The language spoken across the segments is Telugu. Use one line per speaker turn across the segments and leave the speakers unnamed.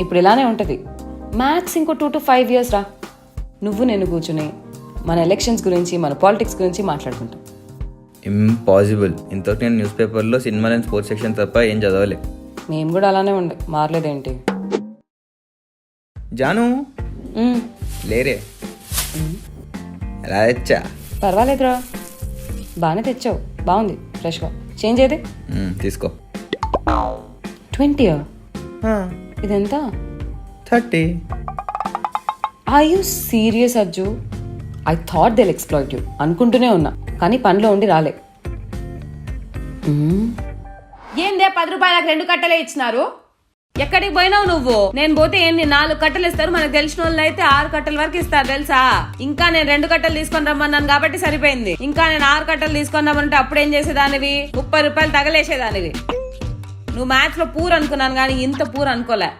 ఇప్పుడు ఇలానే ఉంటుంది. మ్యాథ్స్ ఇంకో టూ టు ఫైవ్ ఇయర్స్ రా. నువ్వు నేను కూర్చుని మన ఎలక్షన్స్ గురించి మన పాలిటిక్స్ గురించి మాట్లాడుకుంటాం.
ఇంపాసిబుల్ ఇంతవరకు నేను న్యూస్ పేపర్లో సినిమా అండ్ స్పోర్ట్స్ సెక్షన్ తప్ప ఏం చదవలే.
మేము కూడా అలానే ఉండే. మారలేదేంటి?
జాను? లేరే. ఎలా తెచ్చా?
పర్వాలేదురా. బాగానే తెచ్చావు. బాగుంది. ఫ్రెష్గా. చేంజ్
మ్మ్, తీసుకో.
ట్వంటీ ఇదెంత?
Thirty.
I you serious Ajju? I thought they'll exploit you అనుకుంటూనే ఉన్నా. కానీ పనిలో ఉండి రాలే. ఏందే పది రూపాయలకు రెండు కట్టలే ఇచ్చినారు? ఎక్కడికి పోయినావు నువ్వు? నేను పోతే ఏంది? నాలుగు కట్టలు ఇస్తారు. మనకు తెలిసిన వాళ్ళు అయితే ఆరు కట్టల వరకు ఇస్తారు. తెలుసా? ఇంకా నేను రెండు కట్టలు తీసుకొని రమ్మన్నాను కాబట్టి సరిపోయింది. ఇంకా నేను ఆరు కట్టలు తీసుకొని రమ్మంటే అప్పుడేం చేసేదానివి? ముప్పై రూపాయలు తగలేసేదానివి. నువ్వు మ్యాథ్స్లో పూర్ అనుకున్నాను కానీ ఇంత పూర్ అనుకోలే.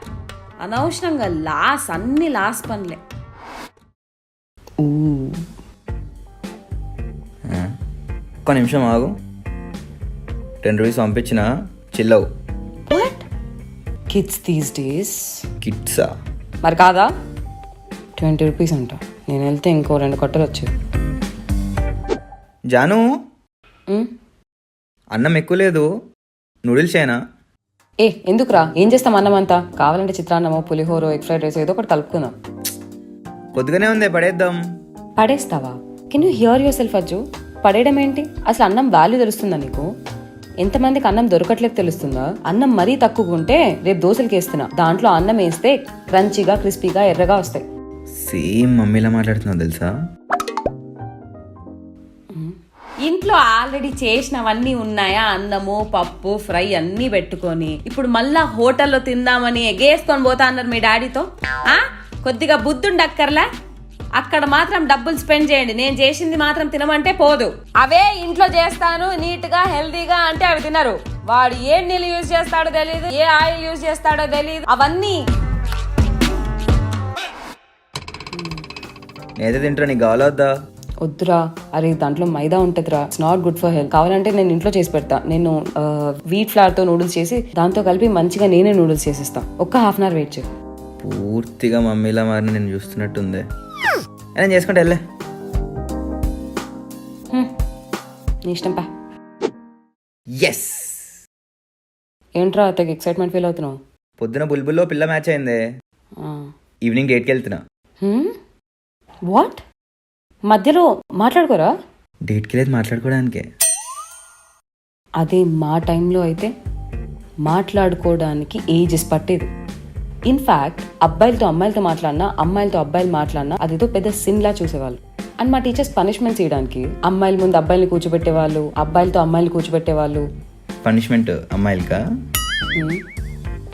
అనవసరంగా లాస్ అన్ని లాస్ పనులే.
ఒక్క నిమిషం ఆగు. టెన్ రూపీస్ పంపించిన చిల్లవు.
వాట్ కిడ్స్ దీస్ డేస్
కిట్సా
మరి కాదా? ట్వంటీ రూపీస్ అంట. నేను వెళ్తే ఇంకో రెండు కట్టలు వచ్చాయి
జాను. అన్నం ఎక్కువ లేదు. నూడిల్స్ అయినా
ఏ ఎందుకురా? ఏం చేస్తాం అన్నం అంతా కావాలంటే చిత్రాన్నమో పులిహోరో ఎగ్ ఫ్రైడ్ రైస్ ఏదో ఒకటి కలుపుకుందాం.
కొద్దిగానే ఉంది పడేద్దాం.
పడేస్తావా? Can you hear yourself Ajju? పడేయడం ఏంటి? అసలు అన్నం వాల్యూ తెలుస్తుందా నీకు? ఎంతమందికి అన్నం దొరకట్లేదు తెలుస్తుందా? అన్నం మరీ తక్కువ ఉంటే రేపు దోశలకి వేస్తున్నా దాంట్లో అన్నం వేస్తే క్రంచీగా క్రిస్పీగా ఎర్రగా వస్తాయి.
సేమ్ మమ్మీలా మాట్లాడుతున్నావు తెలుసా?
ఇంట్లో ఆల్రెడీ చేసినవన్నీ ఉన్నాయా? అన్నము పప్పు ఫ్రై అన్నీ పెట్టుకొని. ఇప్పుడు మళ్ళా హోటల్లో తిందామని ఎగేసుకొని పోతా అన్నారు మీ డాడీతో. ఆ? కొద్దిగా బుద్ధుండక్కర్లా? అక్కడ మాత్రం డబ్బులు స్పెండ్ చేయండి. నేను చేసింది మాత్రం తినమంటే పోదు. అవే ఇంట్లో చేస్తాను నీట్గా హెల్దీగా అంటే అవి తినరు. వాడు ఏ నీళ్ళు యూజ్ చేస్తాడో తెలియదు ఏ ఆయిల్ యూజ్ చేస్తాడో తెలియదు అవన్నీ.
నేనైతే తింటా నీకు కావాలా
వద్దురా. అరే దాంట్లో మైదా ఉంటుందిరా. It's not good for health కావాలంటే నేను ఇంట్లో చేసి పెడతా. నేను వీట్ ఫ్లవర్తో నూడిల్స్ చేసి దాంతో కలిపి మంచిగా నేనే నూడిల్స్ చేసిస్తా. ఒక్క హాఫ్ అన్ అవర్ వెయిట్ చేయి.
పూర్తిగా మమ్మీలా మారిన నేను చూస్తున్నట్టుంది. నేను చేసుకుంటా వెళ్ళే.
నీ ఇష్టం పా.
ఎస్
ఏంట్రా అతనికి ఎక్సైట్మెంట్ ఫీల్ అవుతున్నావు?
పొద్దున బుల్బుల్లో పిల్ల మ్యాచ్ అయిందే. ఈవినింగ్ డేట్కి వెళ్తున్నా.
వాట్ మధ్యలో మాట్లాడుకోరా?
డేట్కి లేదు మాట్లాడుకోవడానికే.
అదే మా టైంలో అయితే మాట్లాడుకోవడానికి ఏజెస్ పట్టేది. ఇన్ఫ్యాక్ట్ అబ్బాయిలతో అమ్మాయిలతో మాట్లాడినా అమ్మాయిలతో అబ్బాయిలు మాట్లాడినా అదేదో పెద్ద సిన్లా చూసేవాళ్ళు. అండ్ మా టీచర్స్ పనిష్మెంట్స్ ఇవ్వడానికి అమ్మాయిల ముందు అబ్బాయిల్ని కూర్చోబెట్టేవాళ్ళు అబ్బాయిలతో అమ్మాయిలు కూర్చోబెట్టేవాళ్ళు.
పనిష్మెంట్ అమ్మాయిలకా?
హ్మ్.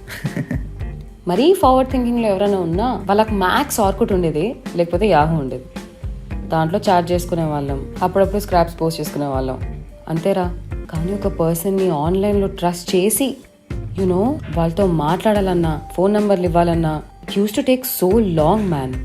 మరీ ఫార్వర్డ్ థింకింగ్లో ఎవరైనా ఉన్నా వాళ్ళకి మ్యాథ్స్ ఆర్కుట్ ఉండేది లేకపోతే యాహూ ఉండేది. దాంట్లో చార్జ్ చేసుకునే వాళ్ళం. అప్పుడప్పుడు స్క్రాప్స్ పోస్ట్ చేసుకునే వాళ్ళం. అంతేరా? కానీ ఒక పర్సన్ని ఆన్లైన్లో ట్రస్ట్ చేసి యునో వాళ్ళతో మాట్లాడాలన్నా ఫోన్ నెంబర్లు ఇవ్వాలన్నా use to take so long man